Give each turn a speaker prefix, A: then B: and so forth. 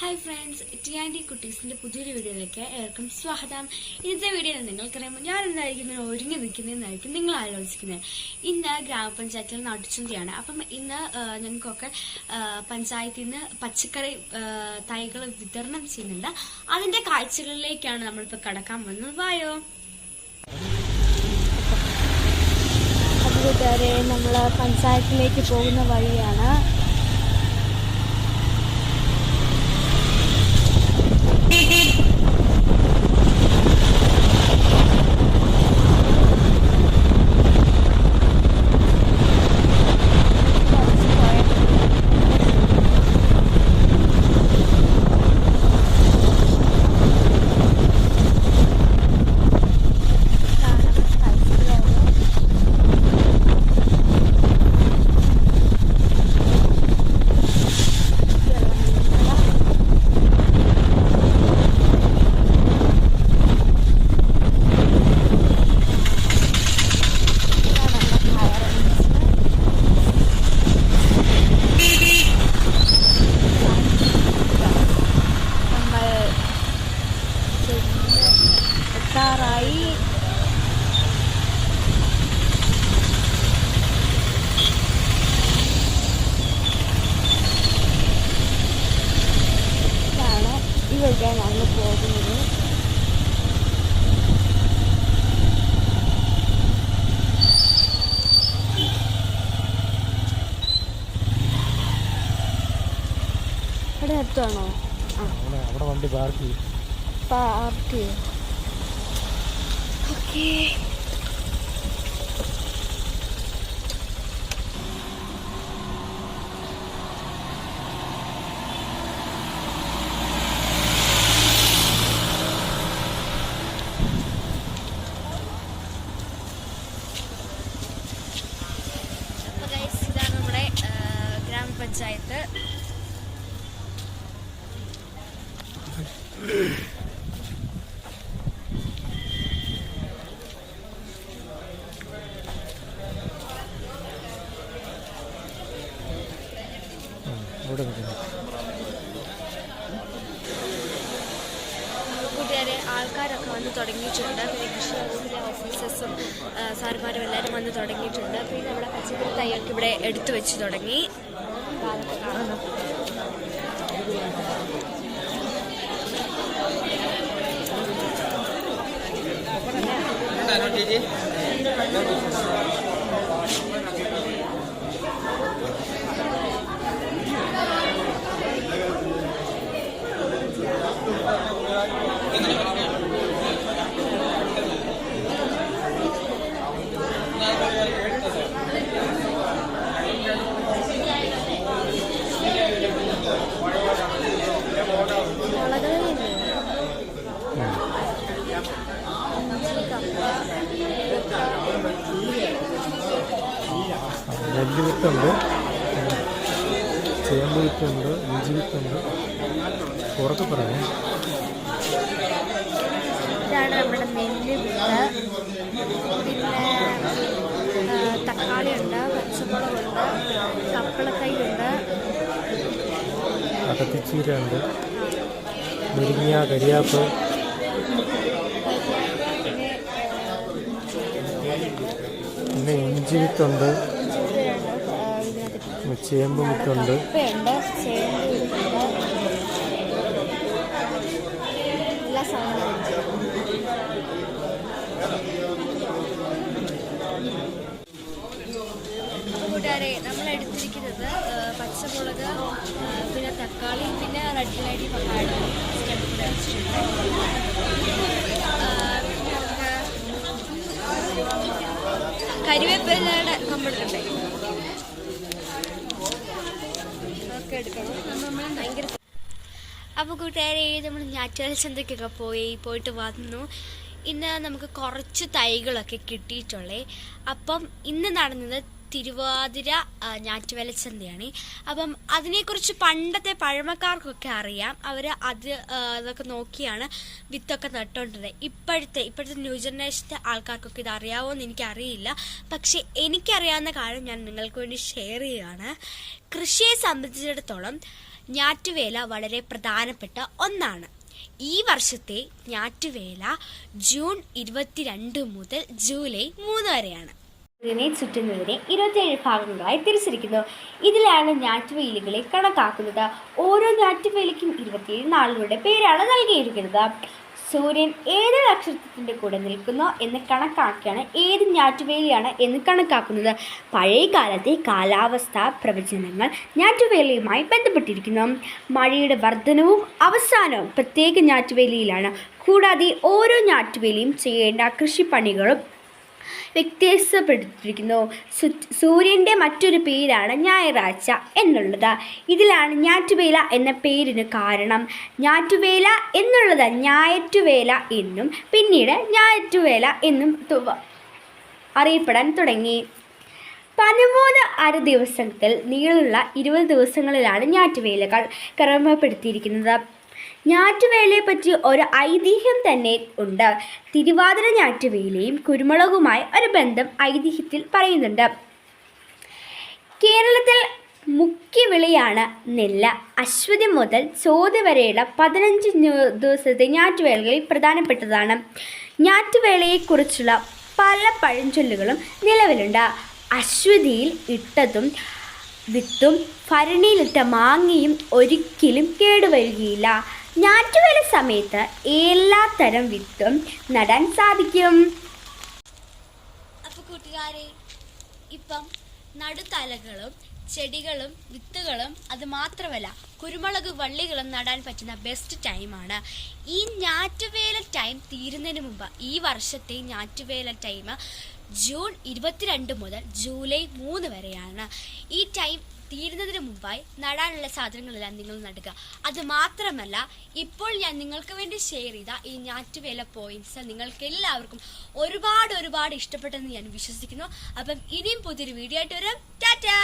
A: Hi friends T and D കുട്ടീസിന്റെ പുതിയൊരു വീഡിയോയിലേക്ക് ഏവർക്കും സ്വാഗതം. ഇന്നത്തെ വീഡിയോയിൽ നിങ്ങൾക്കറിയാമോ ഞാൻ എന്തായിരിക്കും ഒരുങ്ങി നിൽക്കുന്നതെന്നായിരിക്കും നിങ്ങൾ ആലോചിക്കുന്നത്. ഇന്ന് ഗ്രാമപഞ്ചായത്തിൽ നടുച്ചന്തിയാണ് അപ്പം ഇന്ന് ഞങ്ങൾക്കൊക്കെ പഞ്ചായത്തിൽ നിന്ന് പച്ചക്കറി തൈകൾ വിതരണം ചെയ്യുന്നുണ്ട്. അതിന്റെ കാഴ്ചകളിലേക്കാണ് നമ്മളിപ്പോൾ കടക്കാൻ വന്നത് വായോ?
B: അതുകൂട്ടുകാരെ നമ്മൾ പഞ്ചായത്തിലേക്ക് പോകുന്ന വഴിയാണ് Hehehe അടുത്താണോ?
C: അവിടെ വണ്ടി പാർക്ക് ചെയ്യും.
B: പാർക്ക് ഓക്കേ
A: അപ്പോൾ ഗൈസ് ഇതാണ് നമ്മുടെ ആ, ഗ്രാമപഞ്ചായത്ത്
C: നിൽക്കുന്നു
A: കൂട്ടുകാരെ ആൾക്കാരൊക്കെ വന്ന് തുടങ്ങിയിട്ടുണ്ട്. പിന്നെ കൃഷി വകുപ്പിലെ ഓഫീസേഴ്സും സാറുമാരും എല്ലാവരും വന്ന് തുടങ്ങിയിട്ടുണ്ട്. പിന്നെ നമ്മുടെ പച്ചക്കറി തൈയൊക്കെ ഇവിടെ എടുത്തു വെച്ച് തുടങ്ങി. I don't
B: did it.
C: നെല്ല് വിത്തുണ്ട് ചേമ്പ് വിത്തുണ്ട് ഇഞ്ചി വിത്തുണ്ട് ഉറക്കെ പറയാം
B: ഇതാണ് നമ്മുടെ നെല്ല് വിത്ത്. പിന്നെ ആ, തക്കാളിയുണ്ട് പച്ചമുളകുണ്ട് കപ്പളക്കൈയുണ്ട്
C: അകത്തിച്ചീര ഉണ്ട് മുരിങ്ങ കരിയാപ്പ്. പിന്നെ ഇഞ്ചി വിത്തുണ്ട് ചേമ്പ്
B: മുട്ടുണ്ട്
A: കൂട്ടുകാരെ നമ്മൾ പച്ചമുളക് പിന്നെ തക്കാളി പിന്നെ റെഡ് ലൈഡി പപ്പായ സ്റ്റെപ്പ് കരിവേപ്പിലയുടെ കമ്പെടുക്കണ്ടേ അതൊക്കെ എടുക്കണം നമ്മൾ ഭയങ്കര അപ്പോൾ കൂട്ടുകാരെ നമ്മൾ ഞാറ്റുവേല ചന്തയ്ക്കൊക്കെ പോയി പോയിട്ട് വന്നു. ഇന്ന് നമുക്ക് കുറച്ച് തൈകളൊക്കെ കിട്ടിയിട്ടുള്ളേ. അപ്പം ഇന്ന് നടന്നത് തിരുവാതിര ഞാറ്റുവേലച്ചന്തയാണ്. ഞാറ്റുവേല ചന്തയാണ് അപ്പം അതിനെക്കുറിച്ച് പണ്ടത്തെ പഴമക്കാർക്കൊക്കെ അറിയാം. അവർ അത് അതൊക്കെ നോക്കിയാണ് വിത്തൊക്കെ നട്ടുകൊണ്ടിരുന്നത് ഇപ്പോഴത്തെ ഇപ്പോഴത്തെ ന്യൂ ജനറേഷന്റെ ആൾക്കാർക്കൊക്കെ ഇത് അറിയാവോ എന്ന് എനിക്കറിയില്ല. പക്ഷേ എനിക്കറിയാവുന്ന കാര്യം ഞാൻ നിങ്ങൾക്ക് വേണ്ടി ഷെയർ ചെയ്യുകയാണ്. കൃഷിയെ സംബന്ധിച്ചിടത്തോളം
D: ഞാറ്റുവേല വളരെ പ്രധാനപ്പെട്ട ഒന്നാണ്. ഈ വർഷത്തെ ഞാറ്റുവേല ജൂൺ ഇരുപത്തിരണ്ട് മുതൽ ജൂലൈ മൂന്ന് വരെയാണ്.
A: ഇതിനെ ചുറ്റുന്നതിനെ ഇരുപത്തിയേഴ് ഭാഗങ്ങളായി തിരിച്ചിരിക്കുന്നു. ഇതിലാണ് ഞാറ്റുവേലികളെ കണക്കാക്കുന്നത്. ഓരോ ഞാറ്റുവേലിക്കും ഇരുപത്തിയേഴ് നാളുകളുടെ പേരാണ് നൽകിയിരിക്കുന്നത്. സൂര്യൻ ഏത് നക്ഷത്രത്തിന്റെ കൂടെ നിൽക്കുന്നു എന്ന് കണക്കാക്കിയാണ് ഏത് ഞാറ്റുവേലിയാണ് എന്ന് കണക്കാക്കുന്നത്. പഴയ കാലത്തെ കാലാവസ്ഥ പ്രവചനങ്ങൾ ഞാറ്റുവേലയുമായി ബന്ധപ്പെട്ടിരിക്കുന്നു. മഴയുടെ വർധനവും അവസാനവും പ്രത്യേക ഞാറ്റുവേലിയിലാണ്. കൂടാതെ ഓരോ ഞാറ്റുവേലിയും ചെയ്യേണ്ട കൃഷിപ്പണികളും വ്യത്യാസപ്പെടുത്തിയിരിക്കുന്നു സു- സൂര്യന്റെ മറ്റൊരു പേരാണ് ഞായറാഴ്ച എന്നുള്ളത്. ഇതിലാണ് ഞാറ്റുവേല എന്ന പേരിന് കാരണം. ഞാറ്റുവേല എന്നുള്ളത് ഞായറ്റുവേല എന്നും പിന്നീട് ഞായറ്റുവേല എന്നും അറിയപ്പെടാൻ തുടങ്ങി. പതിമൂന്ന് അര ദിവസത്തിൽ നീളുള്ള ഇരുപത് ദിവസങ്ങളിലാണ് ഞാറ്റുവേലകൾ ക്രമപ്പെടുത്തിയിരിക്കുന്നത്. ഞാറ്റുവേലയെ പറ്റി ഒരു ഐതിഹ്യം തന്നെ ഉണ്ട്. തിരുവാതിര ഞാറ്റുവേലയും കുരുമുളകുമായി ഒരു ബന്ധം ഐതിഹ്യത്തിൽ പറയുന്നുണ്ട്. കേരളത്തിൽ മുഖ്യ വിളയാണ് നെല്ല്. അശ്വതി മുതൽ ചോതി വരെയുള്ള പതിനഞ്ച് ദിവസത്തെ ഞാറ്റുവേലകളിൽ പ്രധാനപ്പെട്ടതാണ്. ഞാറ്റുവേലയെക്കുറിച്ചുള്ള പല പഴഞ്ചൊല്ലുകളും നിലവിലുണ്ട്. അശ്വതിയിൽ ഇട്ടതും വിത്തും ഭരണിയിലിട്ട മാങ്ങയും ഒരിക്കലും കേടുവരികയില്ല. ഞാറ്റുവേല സമയത്ത് എല്ലാ തരം വിത്തും നടാൻ സാധിക്കും.
D: അപ്പൊ കൂട്ടുകാരെ ഇപ്പം നടുത്തലകളും ചെടികളും വിത്തുകളും അത് മാത്രമല്ല കുരുമുളക് വള്ളികളും നടാൻ പറ്റുന്ന ബെസ്റ്റ് ടൈമാണ് ഈ ഞാറ്റുവേല ടൈം തീരുന്നതിന് മുമ്പ് ഈ വർഷത്തെ ഞാറ്റുവേല ടൈം ജൂൺ ഇരുപത്തിരണ്ട് മുതൽ ജൂലൈ മൂന്ന് വരെയാണ്. ഈ ടൈം തീരുന്നതിന് മുമ്പായി നടാനുള്ള സാധനങ്ങളെല്ലാം നിങ്ങൾ നടുക. അത് മാത്രമല്ല ഇപ്പോൾ ഞാൻ നിങ്ങൾക്ക് വേണ്ടി ഷെയർ ചെയ്ത ഈ ഞാറ്റുവേല പോയിന്റ്സ് നിങ്ങൾക്ക് എല്ലാവർക്കും ഒരുപാട് ഒരുപാട് ഇഷ്ടപ്പെട്ടെന്ന് ഞാൻ വിശ്വസിക്കുന്നു. അപ്പം ഇനിയും പുതിയൊരു വീഡിയോ ആയിട്ട് വരാം. ടാറ്റാ!